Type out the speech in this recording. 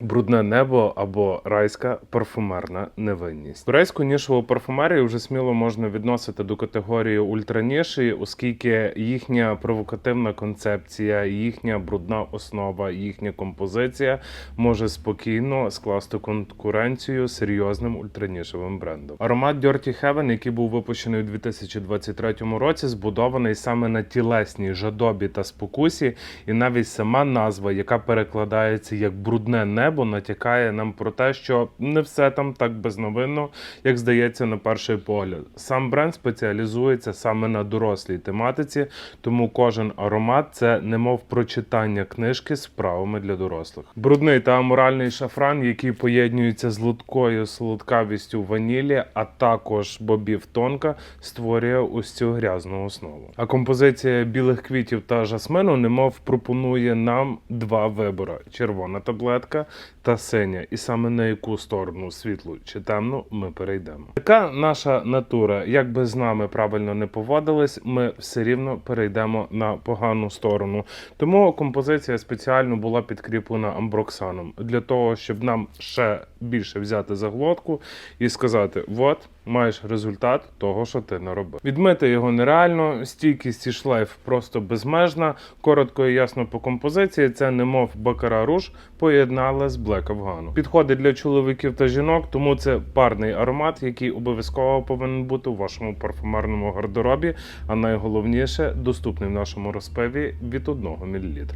Брудне небо або райська парфумерна невинність. Турецьку нішову парфумерію вже сміло можна відносити до категорії ультраніші, оскільки їхня провокативна концепція, їхня брудна основа, їхня композиція може спокійно скласти конкуренцію серйозним ультранішевим брендом. Аромат Dirty Heaven, який був випущений у 2023 році, збудований саме на тілесній жадобі та спокусі, і навіть сама назва, яка перекладається як брудне небо, натякає нам про те, що не все там так безновинно, як здається на перший погляд. Сам бренд спеціалізується саме на дорослій тематиці, тому кожен аромат це немов прочитання книжки з вправами для дорослих. Брудний та аморальний шафран, який поєднується з лудкою солодкавістю ванілі, а також бобів тонка, створює ось цю грязну основу. А композиція білих квітів та жасмину немов пропонує нам два вибори: червона таблетка та синя. І саме на яку сторону світлу чи темну ми перейдемо. Така наша натура, як би з нами правильно не поводились, ми все рівно перейдемо на погану сторону. Тому композиція спеціально була підкріплена амброксаном для того, щоб нам ще більше взяти за глотку і сказати: от. Маєш результат того, що ти наробив. Відмити його нереально, стійкість і шлейф просто безмежна. Коротко і ясно по композиції. Це немов бакара руж поєднали з Black Afghan. Підходить для чоловіків та жінок, тому це парний аромат, який обов'язково повинен бути у вашому парфумерному гардеробі. А найголовніше доступний в нашому розпиві від 1 мл.